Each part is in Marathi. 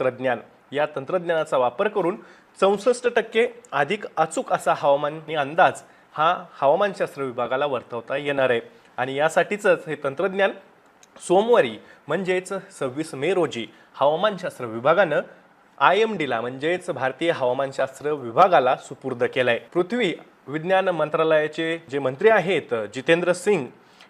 तंत्रज्ञान. या तंत्रज्ञानाचा वापर करून चौसष्ट टक्के अधिक अचूक असा हवामानी अंदाज हा हवामानशास्त्र विभागाला वर्तवता येणार आहे. आणि यासाठीच हे तंत्रज्ञान सोमवारी म्हणजेच सव्वीस मे रोजी हवामानशास्त्र विभागानं आय एम डीला म्हणजेच भारतीय हवामानशास्त्र विभागाला सुपूर्द केलाय. पृथ्वी विज्ञान मंत्रालयाचे जे मंत्री आहेत जितेंद्र सिंग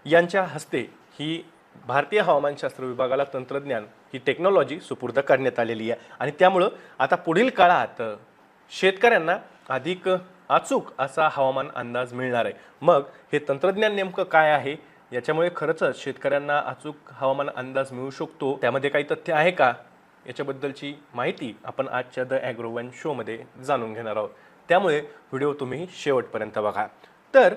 यांच्या हस्ते ही भारतीय हवामानशास्त्र विभागाला तंत्रज्ञान ही टेक्नॉलॉजी सुपूर्द करण्यात आलेली आहे. आणि त्यामुळं आता पुढील काळात शेतकऱ्यांना अधिक अचूक असा हवामान अंदाज मिळणार आहे. मग हे तंत्रज्ञान नेमकं काय आहे? याच्यामुळे खरंच शेतकऱ्यांना अचूक हवामान अंदाज मिळू शकतो. त्यामध्ये काही तथ्य आहे का? याच्याबद्दलची माहिती आपण आजच्या द ॲग्रो वन शोमध्ये जाणून घेणार आहोत. त्यामुळे व्हिडिओ तुम्ही शेवटपर्यंत बघा. तर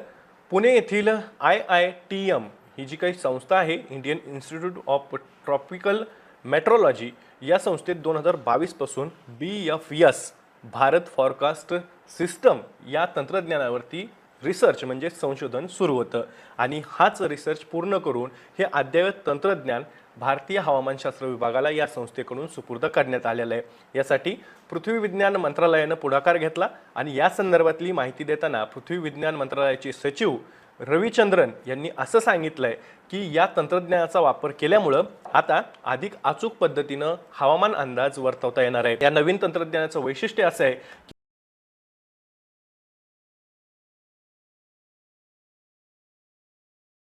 पुणे येथील आय आय टी एम ही जी काही संस्था आहे Indian Institute of Tropical Meteorology या संस्थेत दोन हजार बावीसपासून B F S Bharat forecast system या तंत्रज्ञानावरती रिसर्च म्हणजे संशोधन सुरू होतं. आणि हाच रिसर्च पूर्ण करून हे अद्ययावत तंत्रज्ञान भारतीय हवामानशास्त्र विभागाला या संस्थेकडून सुपूर्द करण्यात आलेलं आहे. यासाठी पृथ्वी विज्ञान मंत्रालयानं पुढाकार घेतला आणि या संदर्भातली माहिती देताना पृथ्वी विज्ञान मंत्रालयाचे सचिव रविचंद्रन यांनी असं सांगितलंय की या तंत्रज्ञानाचा वापर केल्यामुळं आता अधिक अचूक पद्धतीनं हवामान अंदाज वर्तवता येणार आहे. या नवीन तंत्रज्ञानाचं वैशिष्ट्य असं आहे